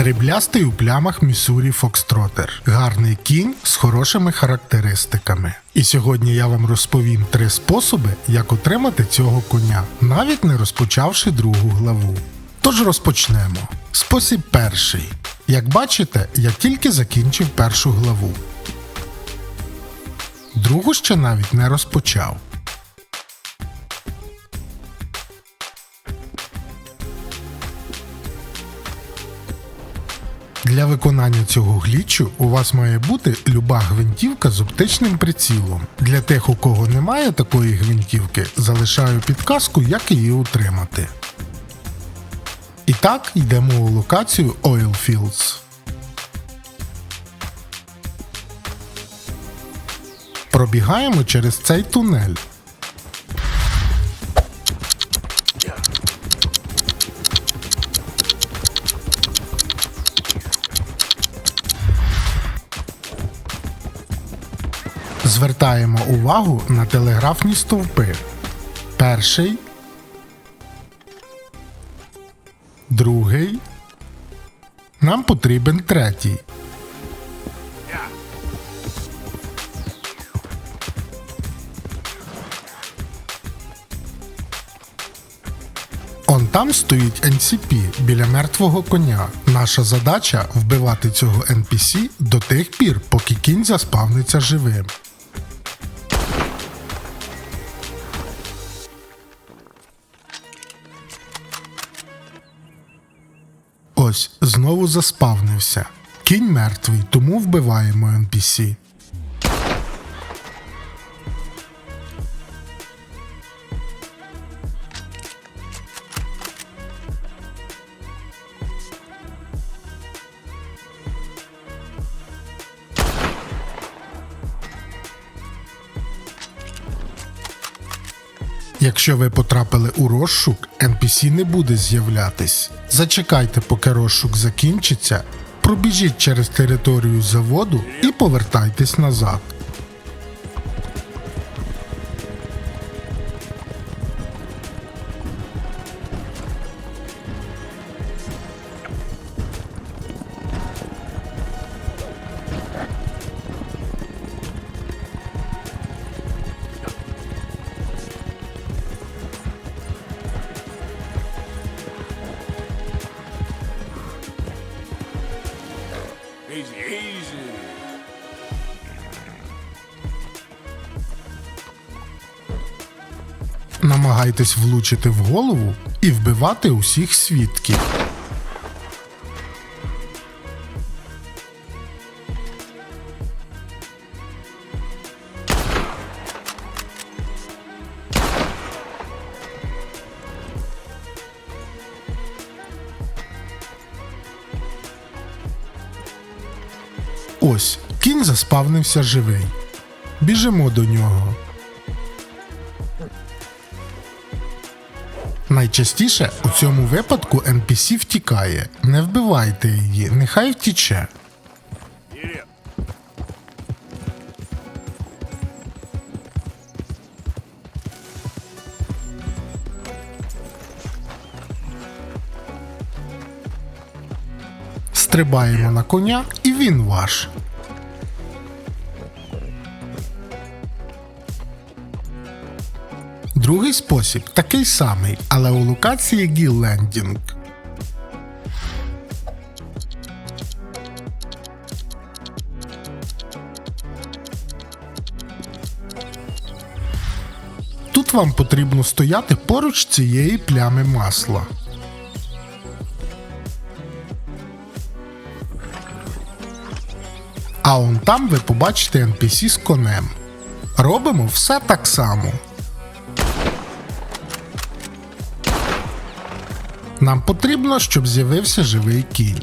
Сріблястий у плямах Міссурі Фокстротер. Гарний кінь з хорошими характеристиками. І сьогодні я вам розповім три способи, як отримати цього коня, навіть не розпочавши другу главу. Тож розпочнемо. Спосіб перший. Як бачите, я тільки закінчив першу главу. Другу ще навіть не розпочав. Для виконання цього глічу у вас має бути люба гвинтівка з оптичним прицілом. Для тих, у кого немає такої гвинтівки, залишаю підказку, як її утримати. І так йдемо у локацію Oil Fields. Пробігаємо через цей тунель. Звертаємо увагу на телеграфні стовпи. Перший. Другий. Нам потрібен третій. Он там стоїть NCP біля мертвого коня. Наша задача вбивати цього NPC до тих пір, поки кінь заспавниться живим. Ось, знову заспавнився. Кінь мертвий, тому вбиваємо NPC. Якщо ви потрапили у розшук, NPC не буде з'являтись. Зачекайте, поки розшук закінчиться, пробіжіть через територію заводу і повертайтесь назад. Easy, easy. Намагайтесь влучити в голову і вбивати усіх свідків. Ось, кінь заспавнився живий. Біжимо до нього. Найчастіше у цьому випадку NPC втікає. Не вбивайте її, нехай втіче. Стрибаємо на коня, і він ваш. Другий спосіб такий самий, але у локації Гіллендінг. Тут вам потрібно стояти поруч цієї плями масла. А он там ви побачите NPC з конем. Робимо все так само. Нам потрібно, щоб з'явився живий кінь.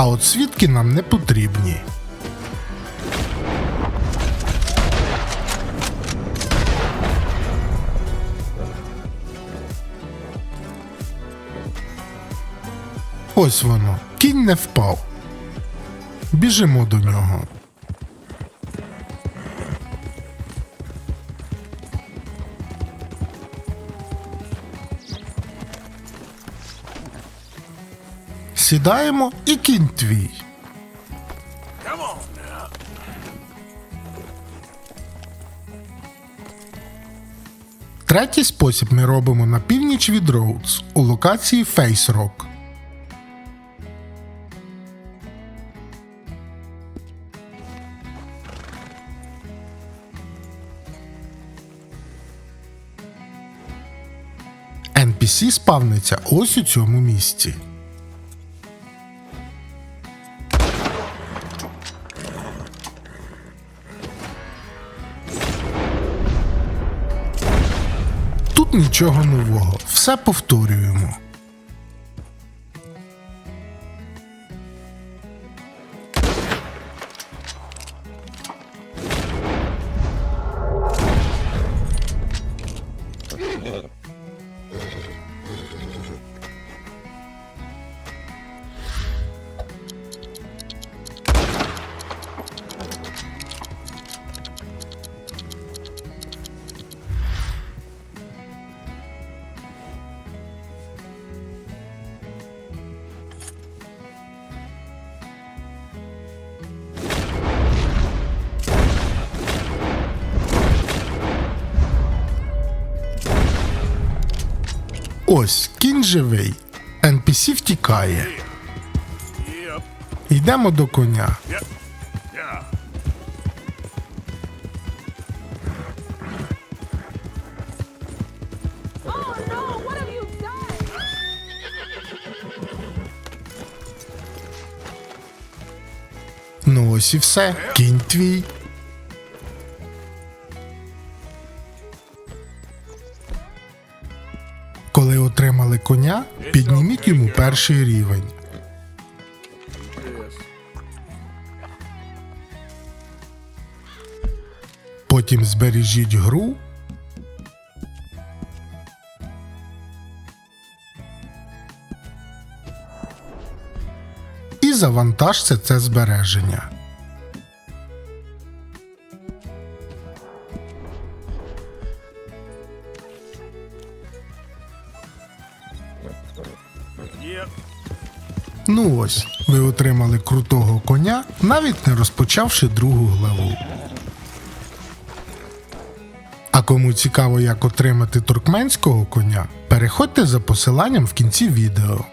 А от свідки нам не потрібні. Ось воно. Кінь не впав. Біжимо до нього. Сідаємо і кінь твій. Третій спосіб ми робимо на північ від Роудс у локації Face Rock. NPC спавниться ось у цьому місці. Нічого нового, все повторюємо. Ось кінь живий. NPC втікає. Йдемо до коня. Ну ось і все. Кінь твій. Коня, підніміть йому перший рівень. Потім збережіть гру. І завантажте це збереження. Ну ось, ви отримали крутого коня, навіть не розпочавши другу главу. А кому цікаво, як отримати туркменського коня, переходьте за посиланням в кінці відео.